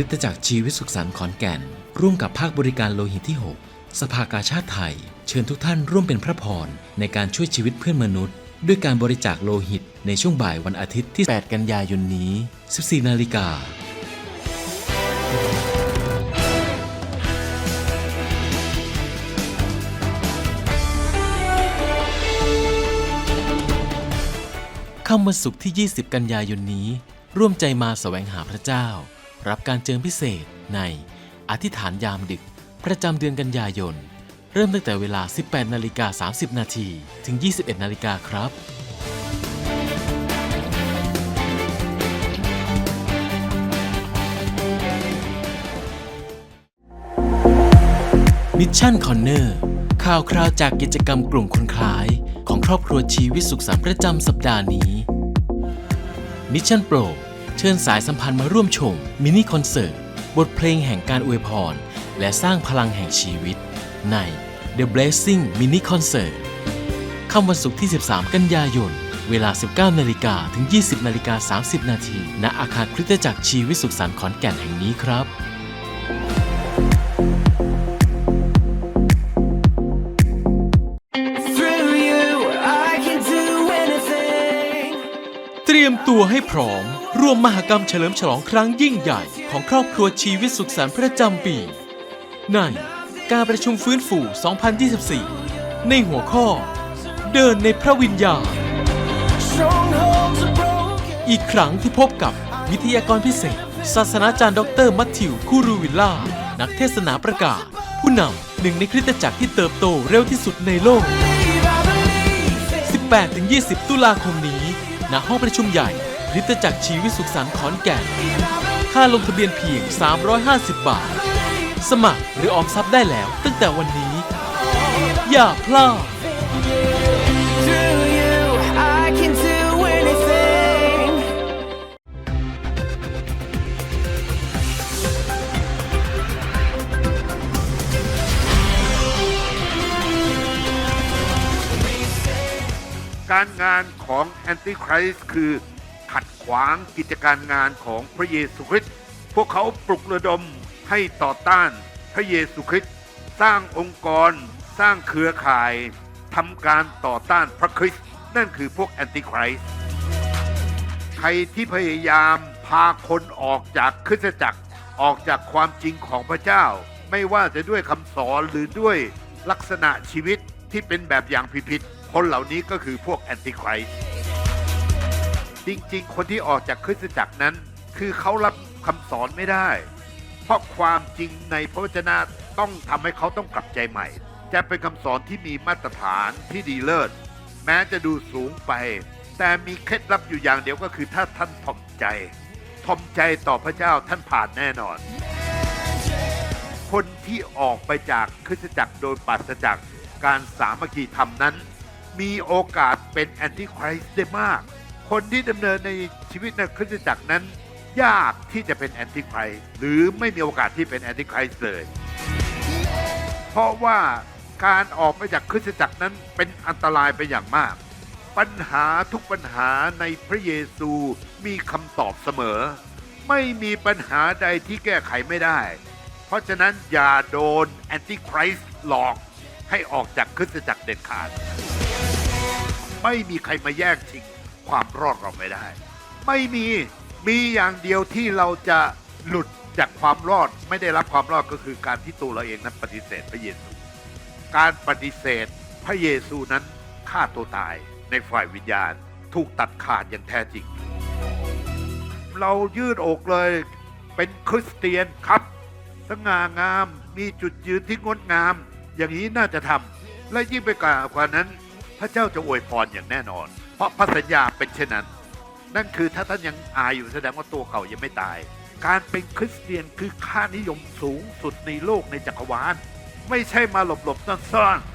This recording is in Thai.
ริสตจักรชีวิตสุขสันต์ขอนแก่น ร่วมกับภาคบริการโลหิตที่ 6 สภากาชาติไทย เชิญทุกท่านร่วมเป็นพระพร ในการช่วยชีวิตเพื่อนมนุษย์ ด้วยการบริจาคโลหิต ในช่วงบ่ายวันอาทิตย์ที่ 8 กันยายนนี้ 14 นาฬิกาค่ำวันศุกร์ที่ 20 กันยายนนี้ ร่วมใจมาแสวงหาพระเจ้า รับการเจิมพิเศษในอธิษฐานยามดึก ประจำเดือนกันยายน เริ่มตั้งแต่เวลา 18 นาฬิกา 30 นาทีถึง 21 นาฬิกาครับ มิชชั่นคอนเนอร์ข่าวคราวจากกิจกรรมกลุ่มคนคล้าย ของครอบครัวชีวิตสุขสันต์ประจำสัปดาห์นี้มิชชั่นโปร เชิญสายสัมพันธ์มาร่วมชมมินิคอนเสิร์ตบทเพลงแห่งการอวยพร และสร้างพลังแห่งชีวิต ใน The Blessing Mini Concert ค่ำวันศุกร์ที่ 13 กันยายน เวลา 19 นาฬิกาถึง 20 นาฬิกา 30 นาที ณ อาคารคริสตจักรชีวิตสุขสันต์ขอนแก่นแห่งนี้ครับ ให้พร้อม ร่วมมหกรรมเฉลิมฉลองครั้งยิ่งใหญ่ของครอบครัวชีวิตสุขสันต์ประจำปี ในการประชุมฟื้นฟู 2024 ในหัวข้อ เดินในพระวิญญาณ อีกครั้งที่พบกับวิทยากรพิเศษ ศาสนาจารย์ดรมัทธิว คูรูวิลล่า นักเทศนาประกาศ ผู้นำหนึ่งในคริสตจักรที่เติบโตเร็วที่สุดในโลก 18-20 ตุลาคมนี้ณห้องประชุมใหญ่ คริสตจักรชีวิตสุขสันต์ขอนแก่น ค่าลงทะเบียนเพียง 350 บาท สมัครหรือออมทรัพย์ได้แล้วตั้งแต่วันนี้ อย่าพลาด การงานของแอนติคริสต์คือ ขัดขวางกิจการงานของพระเยซูคริสต์พวกเขาปลุกระดมให้ต่อต้านพระเยซูคริสต์สร้างองค์กร สร้างเครือข่ายทำการต่อต้านพระคริสต์นั่นคือพวกแอนติคริสต์ใครที่พยายามพาคนออกจากคริสตจักรออกจากความจริงของพระเจ้า ไม่ว่าจะด้วยคำสอนหรือด้วยลักษณะชีวิตที่เป็นแบบอย่างผิดๆคนเหล่านี้ก็คือพวกแอนติคริสต์ จริงๆ คนที่ออกจากคริสตจักรนั้น คือเขารับคำสอนไม่ได้ เพราะความจริงในพระวจนะต้องทำให้เขาต้องกลับใจใหม่ จะเป็นคำสอนที่มีมาตรฐานที่ดีเลิศ แม้จะดูสูงไป แต่มีเคล็ดลับอยู่อย่างเดียวก็คือถ้าท่านถ่อมใจถ่อมใจต่อพระเจ้าท่านผ่านแน่นอน คนที่ออกไปจากคริสตจักรโดยปราศจากการสามัคคีธรรมนั้น มีโอกาสเป็นแอนติคริสต์ได้มาก คนที่ดำเนินในชีวิตในคริสตจักรนั้น ยากที่จะเป็นแอนติคริสต์หรือไม่มีโอกาสที่เป็นแอนติคริสต์เลย เพราะว่าการออกไปจากคริสตจักรนั้นเป็นอันตรายไปอย่างมาก ปัญหาทุกปัญหาในพระเยซูมีคำตอบเสมอ ไม่มีปัญหาใดที่แก้ไขไม่ได้ เพราะฉะนั้นอย่าโดนแอนติคริสต์หลอกให้ออกจากคริสตจักรเด็ดขาด ไม่มีใครมาแย่งชิง ความรอดเราไม่ได้ ไม่มีมีอย่างเดียวที่เราจะหลุดจากความรอดไม่ได้รับความรอดก็คือการที่ตัวเราเองนั้นปฏิเสธพระเยซู การปฏิเสธพระเยซูนั้นฆ่าตัวตายในฝ่ายวิญญาณถูกตัดขาดอย่างแท้จริง เรายืดอกเลยเป็นคริสเตียนครับสง่างามมีจุดยืนที่งดงาม อย่างนี้น่าจะทำและยิ่งไปกว่านั้น พระเจ้าจะอวยพรอย่างแน่นอน เพราะพระสัญญาเป็นเช่นนั้น นั่นคือถ้าท่านยังอายอยู่แสดงว่าตัวเก่ายังไม่ตาย การเป็นคริสเตียนคือค่านิยมสูงสุดในโลกในจักรวาล ไม่ใช่มาหลบๆซ่อนๆ